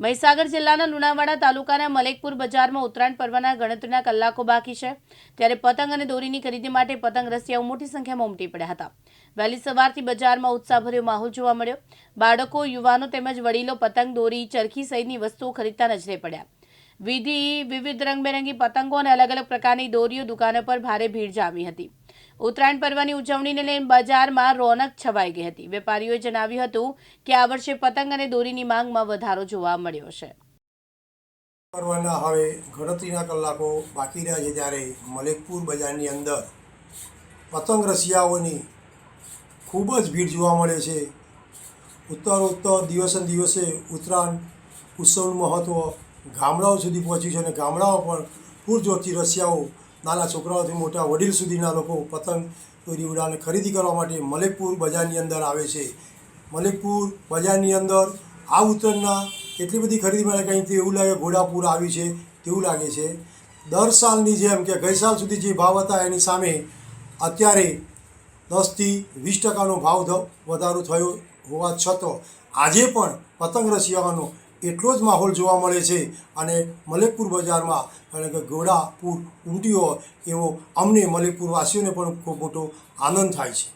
મહીસાગર જિલ્લાના લુણાવાડા તાલુકાના મલેકપુર બજારમાં ઉત્તરાયણ પર્વના ગણતરીના કલાકો બાકી છે. ત્યારે પતંગ અને દોરીની ખરીદી માટે પતંગ રસિયાઓ મોટી સંખ્યામાં ઉમટી પડ્યા હતા. વહેલી સવારથી બજારમાં ઉત્સાહભર્યો માહોલ જોવા મળ્યો. બાળકો, યુવાનો તેમજ વડીલો પતંગ, દોરી, ચરખી સહિતની વસ્તુઓ ખરીદતા નજરે પડ્યા. વિધિ, વિવિધ રંગબેરંગી પતંગો અને અલગ અલગ પ્રકારની દોરીઓ દુકાનો પર ભારે ભીડ જામી હતી. ઉત્તરાયણ પર્વની ઉજવણીને લઈને બજારમાં રોનક છવાઈ ગઈ હતી. વેપારીઓએ જણાવ્યું હતું કે આ વર્ષે પતંગ અને દોરીની માંગમાં વધારો જોવા મળ્યો છે. પર્વના હવે ગણતરીના કલાકો બાકી રહ્યા છે ત્યારે મલેકપુર બજારની અંદર પતંગ રસિયાઓની ખૂબ જ ભીડ જોવા મળે છે. ઉત્તરોત્તર દિવસે દિવસે ઉત્તરાયણ ઉત્સવનું મહત્ત્વ ગામડાઓ સુધી પહોંચ્યું છે અને ગામડાઓ પણ પૂરજોરથી રસિયાઓ નાના છોકરાઓથી મોટા વડીલ સુધીના લોકો પતંગ, દોરી, ઉડાને ખરીદી કરવા માટે મલેકપુર બજારની અંદર આવે છે. મલેકપુર બજારની અંદર આ ઉત્તરના એટલી બધી ખરીદી મળે કંઈ તો એવું લાગે ઘોડાપુર આવ્યું છે તેવું લાગે છે. દર સાલની જેમ કે ગઈ સાલ સુધી જે ભાવ હતા એની સામે અત્યારે દસથી વીસ ટકાનો ભાવ વધારો થયો હોવા છતાં આજે પણ પતંગ રસિયાનો એટલો જ માહોલ જોવા મળે છે અને મલેકપુર બજારમાં અને કે ઘોડાપુર ઉમટી હોય એવો અમને મલેકપુરવાસીઓને પણ ખૂબ મોટો આનંદ થાય છે.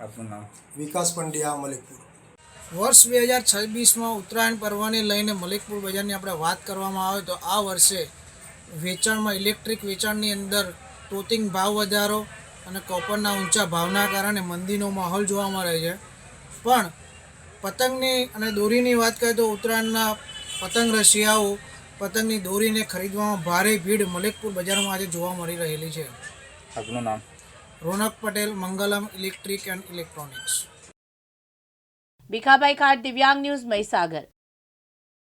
આપનું નામ? વિકાસ પંડ્યા મલેકપુર. વર્ષ બે હજાર છવ્વીસમાં ઉત્તરાયણ પર્વને લઈને મલિકપુર બજારની આપણે વાત કરવામાં આવે તો આ વર્ષે વેચાણમાં ઇલેક્ટ્રિક વેચાણની અંદર તોતિંગ ભાવ વધારો અને કોપરના ઊંચા ભાવના કારણે મંદીનો માહોલ જોવા મળે છે. પણ પતંગની અને દોરીની વાત કરીએ તો ઉત્તરાયણના પતંગ રસિયાઓ પતંગની દોરીને ખરીદવામાં ભારે ભીડ મલિકપુર બજારમાં આજે જોવા મળી રહેલી છે. આપનું નામ? Ronak Patel Mangalam electric and electronics. Bhikhabhai Khat Divyang news Mahisagar.